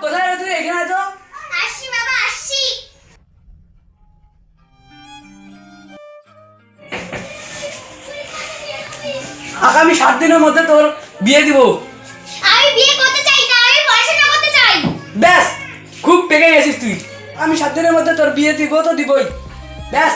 কোথায় রে তুই? এখানে তো। আসছি বাবা আসছি আগামী সাত দিনের মধ্যে তোর বিয়ে দিব। আমি বিয়ে করতে চাই না আমি পড়াশোনা করতে চাই। ব্যাস খুব পেকে গেছিস তুই। আমি সাত দিনের মধ্যে তোর বিয়ে দিব তো দিবই। ব্যাস।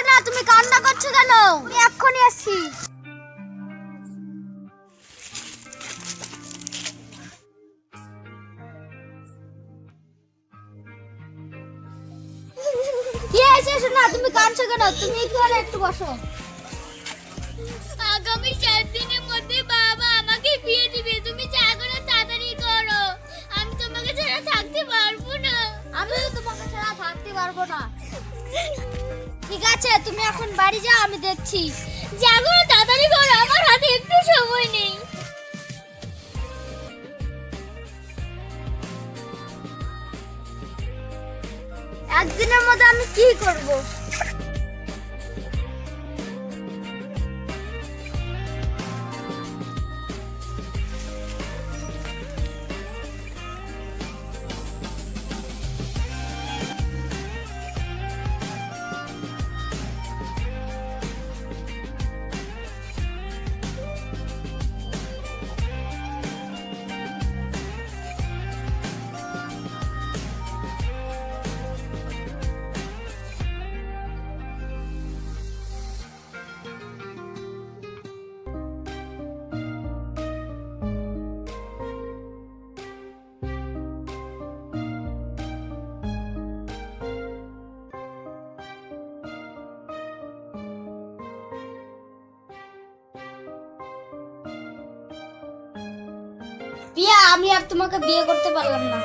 হলো সোনা তুমি কান্না করছ কেন? আমি এক্ষুনি আসছি। কি তুমি কাঁদছো কেন? তুমি এখানে একটু বসো। আগামী চার দিনের মধ্যে বাবা আমাকে বিয়ে দিবে। তুমি যা করো তাড়াতাড়ি করো। আমি তোমাকে ছাড়া থাকতে পারব না। আমিও তোমাকে ছাড়া থাকতে পারব না। ঠিক আছে, তুমি এখন বাড়ি যাও, আমি দেখছি। জাগো, তাড়াতাড়ি করো, আমার হাতে একটু সময় নেই। একদিনের মধ্যে আমি কি করব? পিয়া আমি আর তোমাকে বিয়ে করতে পারলাম না।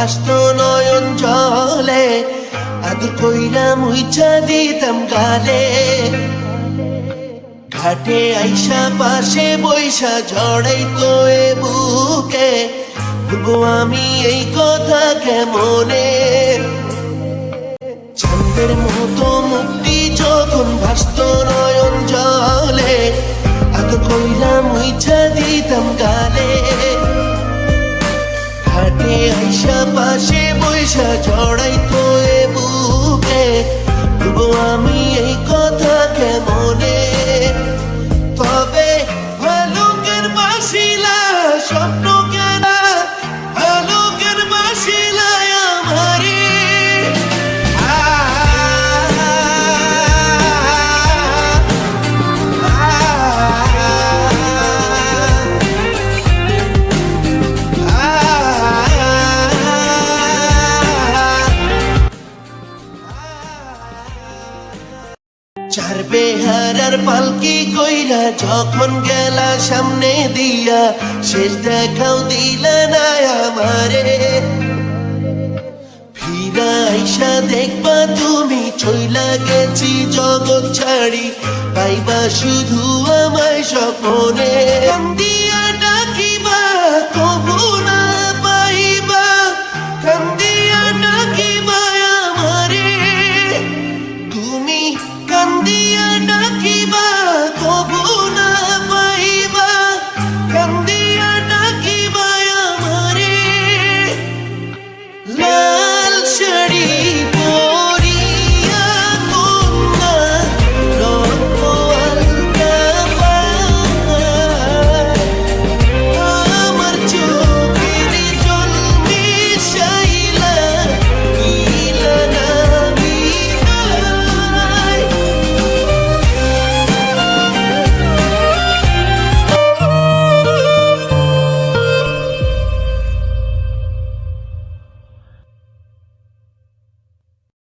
ভাস্ত নয়ন জলে, আদর দিতাম গালে। ঘাটে আইসা পাশে বৈশা ঝড়াই তো এ বুকে আমি এই কথা কেমনে? চন্দের মতো মুক্তি যখন ভাস্ত নয়ন জলে, আদর কইরা মুইছা দিতাম গালে। ঘাটে আইসা পাশে বৈশা চড়াই তো বুকে। তবু আমি এই কথা কেমনে চার বেহারার পালকি কইরা যখন গেলা সামনে দিয়া, শেষ দেখাও দিলা না আমারে। ফিরা আইসা দেখবা তুমি, চইলা গেছি জগৎ ছাড়ি, পাইবা শুধু আমায় স্বপ্নে। দিয়া